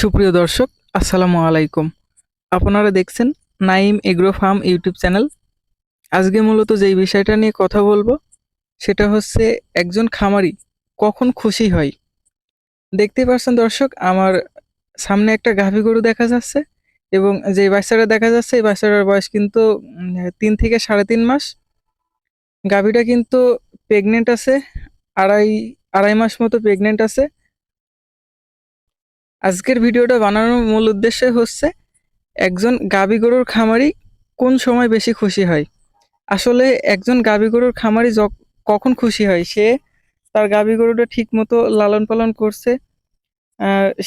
সুপ্রিয় দর্শক, আসসালামু আলাইকুম। আপনারা দেখছেন Naim agro farm YouTube channel. আজকে মূলত যেই বিষয়টা নিয়ে কথা বলব, সেটা হচ্ছে একজন খামারি কখন খুশি হয়। দেখতে পাচ্ছেন দর্শক, আমার সামনে একটা গাভী গরু দেখা যাচ্ছে এবং যে বাচ্চাটা দেখা যাচ্ছে, এই বাচ্চাটার বয়স কিন্তু তিন থেকে সাড়ে তিন মাস। গাভীটা কিন্তু প্রেগনেন্ট আছে, আড়াই আড়াই মাস মতো প্রেগনেন্ট আছে। আজকের ভিডিওটা বানানোর মূল উদ্দেশ্য হচ্ছে, একজন গাভী গরুর খামারি কোন সময় বেশি খুশি হয়? আসলে একজন গাভী গরুর খামারি কখন খুশি হয়? সে তার গাভী গরুটা ঠিক মতো লালন পালন করছে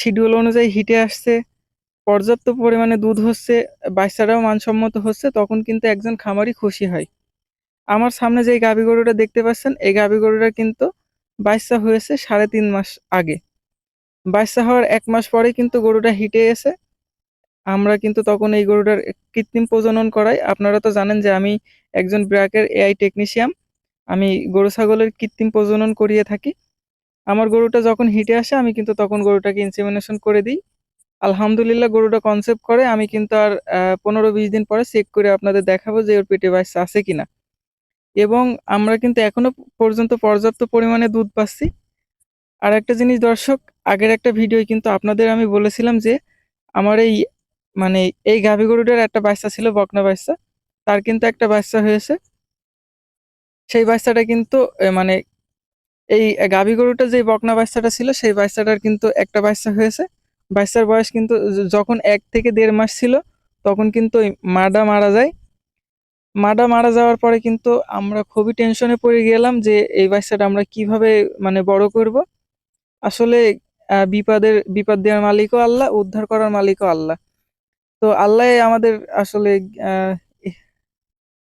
শিডিউল অনুযায়ী হিটে আসছে, পর্যাপ্ত পরিমাণে দুধ হচ্ছে, বাচ্চারাও মানসম্মত হচ্ছে, তখন কিন্তু একজন খামারি খুশি হয়। আমার সামনে যে গাভী গরুটা দেখতে পাচ্ছেন, এই গাভী গরুটা কিন্তু বাচ্চা হয়েছে সাড়ে তিন মাস আগে। বাচ্চা হওয়ার এক মাস পরে কিন্তু গরুটা হিটে এসে আমরা কিন্তু তখন এই গরুটার কৃত্রিম প্রজনন করাই। আপনারা তো জানেন যে আমি একজন ব্র্যাকের এআই টেকনিশিয়ান। আমি গরু ছাগলের কৃত্রিম প্রজনন করিয়ে থাকি। আমার গরুটা যখন হিটে আসে, আমি কিন্তু তখন গরুটাকে ইনসেমিনেশন করে দিই। আলহামদুলিল্লাহ গরুটা কনসেপ্ট করে। আমি কিন্তু আর পনেরো বিশ দিন পরে চেক করে আপনাদের দেখাবো যে ওর পেটে বাচ্চা আছে কিনা। এবং আমরা কিন্তু এখনও পর্যন্ত পর্যাপ্ত পরিমাণে দুধ পাচ্ছি। আর একটা জিনিস দর্শক আগের একটা ভিডিও কিন্তু আপনাদের আমি বলেছিলাম যে, আমার এই মানে এই গাভী গরুটার একটা বাচ্চা ছিল, বকনা বাচ্চা। তার কিন্তু একটা বাচ্চা হয়েছে। সেই বাচ্চাটা কিন্তু মানে এই গাভী গরুটা যে বকনা বাচ্চাটা ছিল, সেই বাচ্চাটার কিন্তু একটা বাচ্চা হয়েছে। বাচ্চার বয়স কিন্তু যখন এক থেকে দেড় মাস ছিল, তখন কিন্তু ওই মাডা মারা যায়। মাডা মারা যাওয়ার পরে কিন্তু আমরা খুবই টেনশনে পড়ে গেলাম যে, এই বাচ্চাটা আমরা কীভাবে মানে বড় করব? আসলে বিপদের, বিপদ দেওয়ার মালিকও আল্লাহ, উদ্ধার করার মালিকও আল্লাহ। তো আল্লাহ আমাদের আসলে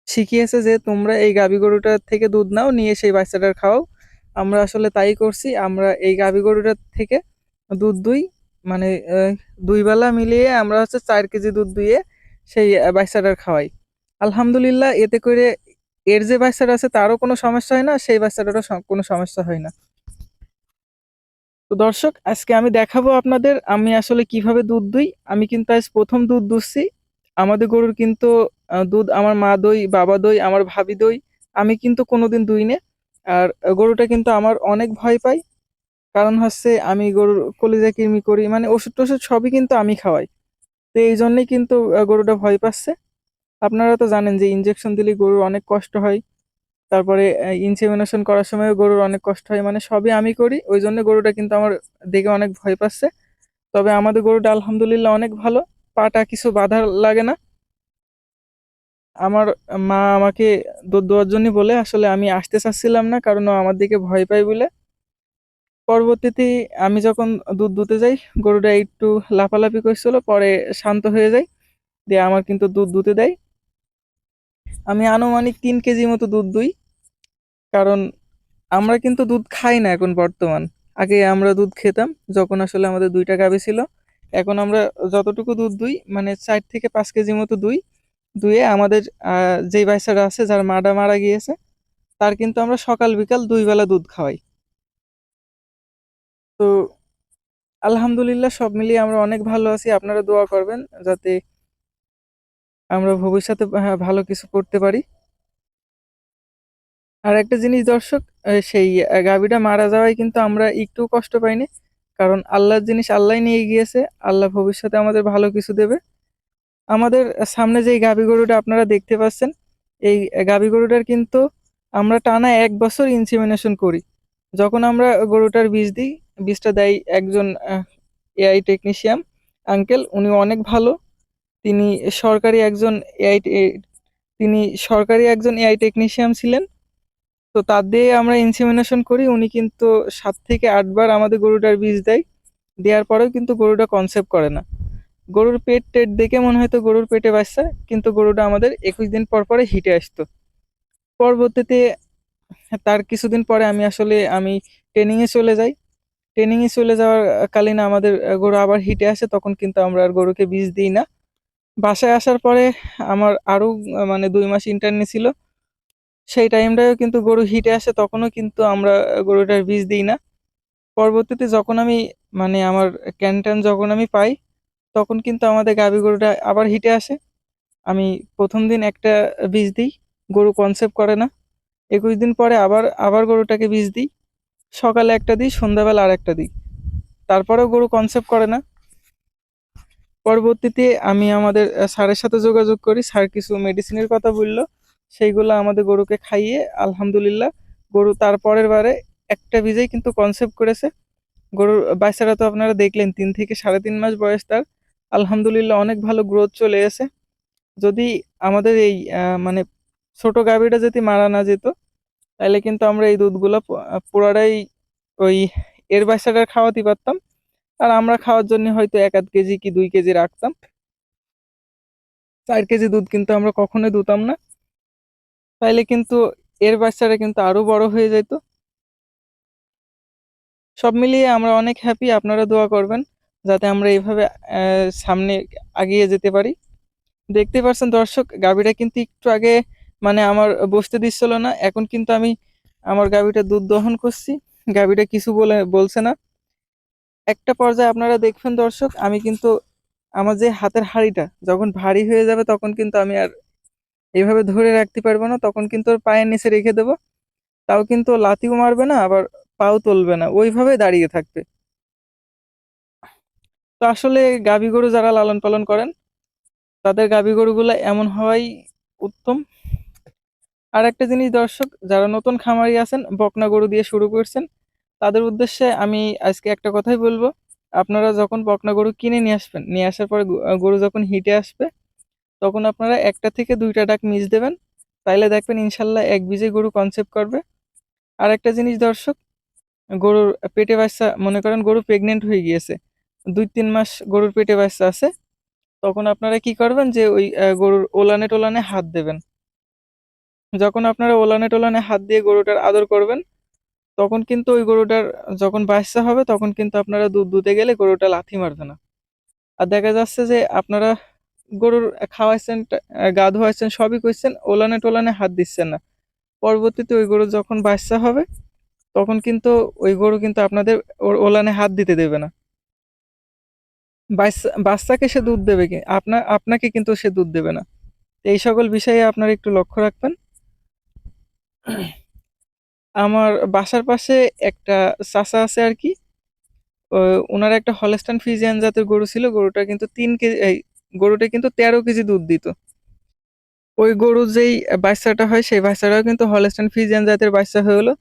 শিখিয়েছে যে তোমরা এই গাভী গরুটার থেকে দুধ নাও, নিয়ে সেই বাচ্চাটার খাওয়াও আমরা আসলে তাই করছি, আমরা এই গাভী গরুটার থেকে দুধ দুই মানে দুই বেলা মিলিয়ে আমরা হচ্ছে চার কেজি দুধ দুইয়ে সেই বাচ্চাটার খাওয়াই। আলহামদুলিল্লাহ, এতে করে এর যে বাচ্চাটা আছে তারও কোনো সমস্যা হয় না, সেই বাচ্চাটারও কোনো সমস্যা হয় না। তো দর্শক, আজকে আমি দেখাবো আপনাদের আমি আসলে কীভাবে দুধ দুই। আমি কিন্তু আজ প্রথম দুধ দুধছি আমাদের গরুর কিন্তু দুধ আমার মা দই, বাবা দই, আমার ভাবি দই, আমি কিন্তু কোনোদিন দুই নে। আর গরুটা কিন্তু আমার অনেক ভয় পাই কারণ হচ্ছে আমি গরুর কলিজা কৃমি করি মানে ওষুধ টষুধ সবই কিন্তু আমি খাওয়াই। তো এই জন্যই কিন্তু গরুটা ভয় পাচ্ছে। আপনারা তো জানেন যে ইঞ্জেকশন দিলে গরুর অনেক কষ্ট হয়। তারপরে ইনসেমিনেশন করার সময় গরুর অনেক কষ্ট হয়। মানে সবই আমি করি, ওই জন্য গরুটা কিন্তু আমার দেখে অনেক ভয় পাচ্ছে। তবে আমাদের গরুটা আলহামদুলিল্লাহ অনেক ভালো, পাটা কিছু বাধা লাগে না। আমার মা আমাকে দুধ দেওয়ার জন্য বলে, আসলে আমি আসতে চাচ্ছিলাম না, কারণ ও আমার দিকে ভয় পাই বলে। পরবর্তীতে আমি যখন দুধ দুতে যাই, গরুটা একটু লাফালাফি করছিল, পরে শান্ত হয়ে যায় দিয়ে আমার কিন্তু দুধ দুতে দেয়। আমি আনুমানিক তিন কেজি মতো দুধ দুই। কারণ আমরা কিন্তু দুধ খাই না এখন বর্তমান। আগে আমরা দুধ খেতাম, যখন আসলে আমাদের দুইটা গাভী ছিল, এখন আমরা যতটুকু দুধ দুই মানে চার থেকে পাঁচ কেজি মতো দুই, দুয়ে আমাদের যেই বাচ্চাটা আছে, যার মাটা মারা গিয়েছে, তার কিন্তু আমরা সকাল বিকাল দুই বেলা দুধ খাওয়াই। তো আলহামদুলিল্লাহ সব মিলিয়ে আমরা অনেক ভালো আছি, আপনারা দোয়া করবেন যাতে আমরা ভবিষ্যতে ভা- ভালো কিছু করতে পারি। আর একটা জিনিস দর্শক সেই গাভীটা মারা যাওয়ায় কিন্তু আমরা একটু কষ্ট পাইনি। কারণ আল্লাহর জিনিস আল্লাহ নিয়ে গিয়েছে, আল্লাহ ভবিষ্যতে আমাদের ভালো কিছু দেবে। আমাদের সামনে যে গাভী গরুটা আপনারা দেখতে পাচ্ছেন, এই গাভী গরুটার কিন্তু আমরা টানা এক বছর ইনসিমিনেশন করি। যখন আমরা গরুটার বীজ দিই বীজটা দেয় একজন এআই টেকনিশিয়ান আঙ্কেল উনি অনেক ভালো। তিনি সরকারি একজন এআই তিনি সরকারি একজন এআই টেকনিশিয়ান ছিলেন। তো তার দিয়ে আমরা ইনসিমিনেশন করি। উনি কিন্তু সাত থেকে আটবার আমাদের গরুটার বীজ দেয়। দেওয়ার পরেও কিন্তু গরুটা কনসেপ্ট করে না। গরুর পেট টেট দেখে মনে হয়তো গরুর পেটে বাচ্চা কিন্তু গরুটা আমাদের একুশ দিন পর পরে হিটে আসতো। পরবর্তীতে তার কিছুদিন পরে আমি আসলে আমি ট্রেনিংয়ে চলে যাই। ট্রেনিংয়ে চলে যাওয়ার কালীন আমাদের গরু আবার হিটে আসে, তখন কিন্তু আমরা আর গরুকে বীজ দিই না। বাসায় আসার পরে আমার আরও মানে দুই মাস ইন্টারনি ছিল। সেই টাইমটাও কিন্তু গরু হিটে আসে, তখনও কিন্তু আমরা গরুটার বীজ দিই না। পরবর্তীতে যখন আমি মানে আমার ক্যানট্যান যখন আমি পাই, তখন কিন্তু আমাদের গাভী গরুটা আবার হিটে আসে। আমি প্রথম দিন একটা বীজ দিই, গরু কনসেপ্ট করে না। একুশ দিন পরে আবার আবার গরুটাকে বীজ দিই। সকালে একটা দিই, সন্ধ্যাবেলা আর একটা দিই। তারপরেও গরু কনসেপ্ট করে না। পরবর্তীতে আমি আমাদের স্যারের সাথে যোগাযোগ করি, স্যার কিছু মেডিসিনের কথা বলল। সেইগুলো আমাদের গরুকে খাইয়ে, আলহামদুলিল্লাহ। গরু তারপরের বারে একটা বীজেই কিন্তু কনসেপ্ট করেছে। গরুর বাচ্চারা তো আপনারা দেখলেন, তিন থেকে সাড়ে তিন মাস বয়স তার। আলহামদুলিল্লাহ অনেক ভালো গ্রোথ চলে এসে যদি আমাদের এই মানে ছোট গাভীটা যদি মারা না যেত, তাহলে কিন্তু আমরা এই দুধগুলো পুরোটাই ওই এর বাচ্চাটার খাওয়াতে পারতাম। আর আমরা খাওয়ার জন্য হয়তো এক আধ কেজি কি দুই কেজি রাখতাম। চার কেজি দুধ কিন্তু আমরা কখনোই দুতাম না। তাইলে কিন্তু এর বাচ্চাটা কিন্তু আরও বড় হয়ে যেত সব মিলিয়ে আমরা অনেক হ্যাপি আপনারা দোয়া করবেন যাতে আমরা এইভাবে সামনে এগিয়ে যেতে পারি। দেখতে পাচ্ছেন দর্শক, গাভীটা কিন্তু একটু আগে মানে আমার বসতে দিচ্ছিল না, এখন কিন্তু আমি আমার গাভীটা দুধ দহন করছি। গাভীটা কিছু বলে, বলছে না। একটা পর্যায়ে আপনারা দেখবেন দর্শক, আমি কিন্তু আমার যে হাতের হাঁড়িটা যখন ভারী হয়ে যাবে তখন কিন্তু আমি আর এইভাবে ধরে রাখতে পারব না, তখন কিন্তু ওর পায়ের নিচে রেখে দেবো। তাও কিন্তু লাতিও মারবে না, আবার পাও তুলবে না, ওইভাবে দাঁড়িয়ে থাকবে। তো আসলে গাভী গরু যারা লালন পালন করেন, তাদের গাভী গরুগুলো এমন হওয়াই উত্তম। আর একটা জিনিস দর্শক, যারা নতুন খামারি আছেন, বকনা গরু দিয়ে শুরু করছেন, তাদের উদ্দেশ্যে আমি আজকে একটা কথাই বলব। আপনারা যখন বকনা গরু কিনে নিয়ে আসবেন, নিয়ে আসার পরে গরু যখন হিটে আসবে তখন আপনারা একটা থেকে দুইটা ডাক মিস দেবেন। তাইলে দেখবেন ইনশাল্লাহ এক বীজে গরু কনসেপ্ট করবে। আর একটা জিনিস দর্শক, গরুর পেটে বাচ্চা মনে করেন গরু প্রেগনেন্ট হয়ে গিয়েছে, দুই তিন মাস গরুর পেটে বাচ্চা আছে, তখন আপনারা কি করবেন যে ওই গরুর ওলানে টোলানে হাত দেবেন। যখন আপনারা ওলানে টোলানে হাত দিয়ে গরুটার আদর করবেন, তখন কিন্তু ওই গরুটার যখন বাচ্চা হবে, তখন কিন্তু আপনারা দুধ দুতে গেলে গরুটা লাথি মারবে না। আর দেখা যাচ্ছে যে আপনারা গরুর খাওয়াইছেন গা ধোয়াইছেন, সবই করছেন ওলানে টোলানে হাত দিচ্ছেন না। পরবর্তীতে ওই গরু যখন বাচ্চা হবে, তখন কিন্তু ওই গরু কিন্তু আপনাদের ওলানে হাত দিতে দেবে না। বাচ্চা, বাচ্চাকে সে দুধ দেবে কি? আপনা, আপনাকে কিন্তু সে দুধ দেবে না। এই সকল বিষয়ে আপনারা একটু লক্ষ্য রাখবেন। আমার বাসার পাশে একটা চাচা আছে আর কি। ওনার একটা হলস্টাইন ফিজিয়ান জাতের গরু ছিল। গরুটা কিন্তু তিন কেজি গরুটা কিন্তু তেরো কেজি দুধ দিত। ওই গরুর যেই বাচ্চাটা হয় সেই বাচ্চাটাও কিন্তু হলস্টাইন ফ্রিজিয়ান জাতের বাচ্চা হয়ে হলো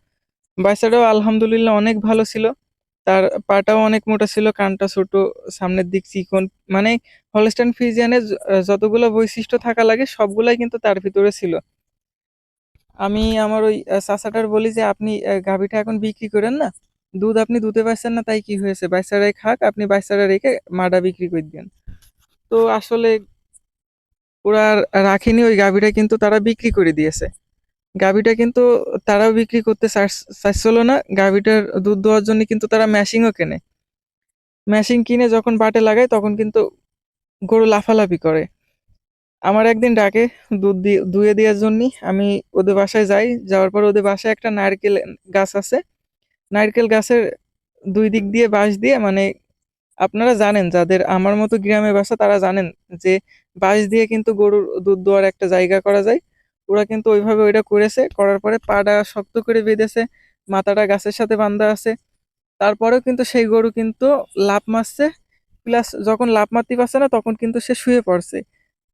বাচ্চাটাও আলহামদুলিল্লাহ অনেক ভালো ছিল। তার পাটাও অনেক মোটা ছিল কানটা ছোট সামনের দিক চিকন। মানে হলস্টাইন ফ্রিজিয়ানের য- যতগুলো বৈশিষ্ট্য থাকা লাগে সবগুলাই কিন্তু তার ভিতরে ছিল। আমি আমার ওই আহ, চাচাটার বলি যে আপনি গাভীটা এখন বিক্রি করেন না? দুধ আপনি দুধে পাচ্ছেন না তাই কি হয়েছে? বাচ্চারাই খাক আপনি বাচ্চারা রেখে মাডা বিক্রি করে দেন তো আসলে ওরা রাখেনি ওই গাভীটা কিন্তু তারা বিক্রি করে দিয়েছে। গাভীটা কিন্তু তারাও বিক্রি করতে চাচ্ছিল না। গাভীটার দুধ দেওয়ার জন্য কিন্তু তারা মেশিনও কেনে। মেশিন কিনে যখন বাটে লাগায় তখন কিন্তু গরু লাফালাফি করে। আমার একদিন ডাকে দুধ দিয়ে দুয়ে দেওয়ার জন্য। আমি ওদের বাসায় যাই। যাওয়ার পর ওদের বাসায় একটা নারকেল গাছ আছে। নারকেল গাছের দুই দিক দিয়ে বাঁশ দিয়ে মানে আপনারা জানেন, যাদের আমার মতো গ্রামে বাসা, তারা জানেন যে বাঁশ দিয়ে কিন্তু গরুর দুধ দেওয়ার একটা জায়গা করা যায়। ওরা কিন্তু ওইভাবে ওইটা করেছে, করার পরে পাটা শক্ত করে বেঁধেছে, মাথাটা গাছের সাথে বান্ধা আছে। তারপরেও কিন্তু সেই গরু কিন্তু লাফ মারছে, প্লাস যখন লাফ মারতে পারছে না, তখন কিন্তু সে শুয়ে পড়ছে।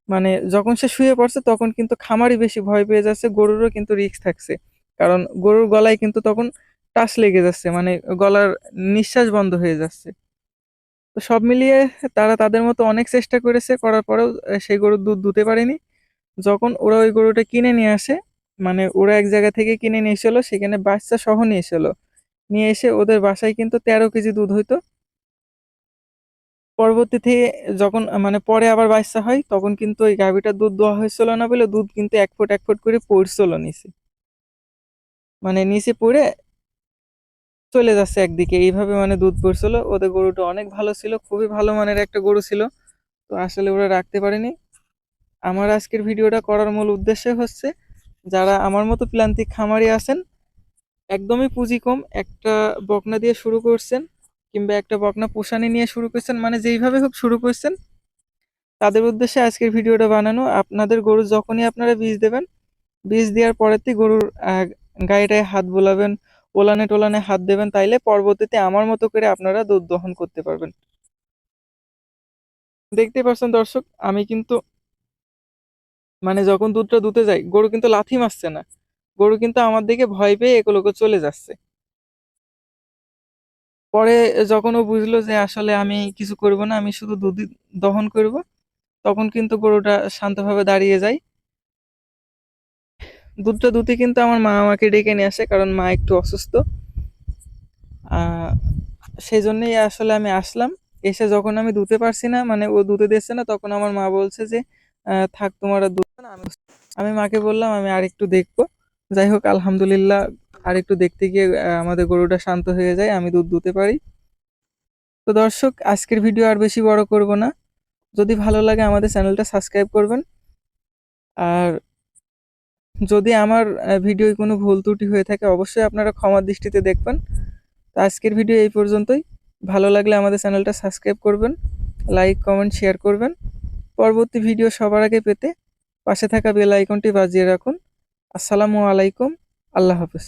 মানে যখন সে শুয়ে পড়ছে, তখন কিন্তু খামারই বেশি ভয় পেয়ে যাচ্ছে, গরুরও কিন্তু রিস্ক থাকছে। কারণ গরুর গলায় কিন্তু তখন টাচ লেগে যাচ্ছে মানে গলার নিঃশ্বাস বন্ধ হয়ে যাচ্ছে। তো সব মিলিয়ে তারা তাদের মতো অনেক চেষ্টা করেছে, করার পরেও সেই গরুর দুধ দুতে পারেনি। যখন ওরা ওই গরুটা কিনে নিয়ে আসে মানে ওরা এক জায়গা থেকে কিনে নিয়ে এসেলো সেখানে বাচ্চা সহ নিয়ে এসেলো নিয়ে এসে ওদের বাসায় কিন্তু তেরো কেজি দুধ হইতো। পরবর্তীতে যখন মানে পরে আবার বাচ্চা হয়, তখন কিন্তু ওই গাভীটার দুধ দেওয়া হয়েছিল না বলে দুধ কিন্তু এক ফুট এক ফুট করে পড়ছিল নিচে। মানে নিচে পড়ে চলে যাচ্ছে একদিকে। এইভাবে মানে দুধ পড়ছিল। ওদের গরুটা অনেক ভালো ছিল, খুবই ভালো মানের একটা গরু ছিল। তো আসলে ওরা রাখতে পারেনি। আমার আজকের ভিডিওটা করার মূল উদ্দেশ্য হচ্ছে, যারা আমার মতো প্লান্তিক খামারি আছেন, একদমই পুঁজি কম, একটা বকনা দিয়ে শুরু করছেন, কিংবা একটা বকনা পোষানি নিয়ে শুরু করছেন মানে যেইভাবে হোক শুরু করছেন, তাদের উদ্দেশ্যে আজকের ভিডিওটা বানানো। আপনাদের গরু যখনই আপনারা বীজ দেবেন, বীজ দেওয়ার পরেতেই গরুর গায়েটায় হাত বোলাবেন ওলানে টোলানে হাত দেবেন তাইলে পরবর্তীতে আমার মতো করে আপনারা দুধ দহন করতে পারবেন। দেখতে পাচ্ছেন দর্শক, আমি কিন্তু মানে যখন দুধটা দুতে যাই গরু কিন্তু লাথি মারছে না। গরু কিন্তু আমার দিকে ভয় পেয়ে একলোকে চলে যাচ্ছে। পরে যখন ও বুঝলো যে আসলে আমি কিছু করব না, আমি শুধু দুধ দহন করব, তখন কিন্তু গরুটা শান্তভাবে দাঁড়িয়ে যায়। দুধটা দুতে কিন্তু আমার মা আমাকে ডেকে নিয়ে আসে, কারণ মা একটু অসুস্থ। সেই জন্যেই আসলে আমি আসলাম। এসে যখন আমি দুতে পারছি না মানে ও দুধে দিচ্ছে না, তখন আমার মা বলছে যে থাক তোমার আর দুধ না, আমি আমি মাকে বললাম, আমি আরেকটু দেখব। যাই হোক, আলহামদুলিল্লাহ আর একটু দেখতে গিয়ে আমাদের গরুটা শান্ত হয়ে যায়, আমি দুধ দুতে পারি। তো দর্শক, আজকের ভিডিও আর বেশি বড় করব না। যদি ভালো লাগে আমাদের চ্যানেলটা সাবস্ক্রাইব করবেন। আর যদি আমার ভিডিওয় কোনো ভুল ত্রুটি হয়ে থাকে, অবশ্যই আপনারা ক্ষমার দৃষ্টিতে দেখবেন। তো আজকের ভিডিও এই পর্যন্তই। ভালো লাগলে আমাদের চ্যানেলটা সাবস্ক্রাইব করবেন, লাইক, কমেন্ট, শেয়ার করবেন। পরবর্তী ভিডিও সবার আগে পেতে পাশে থাকা বেল আইকনটি বাজিয়ে রাখুন। আসসালামু আলাইকুম, আল্লাহ হাফেজ।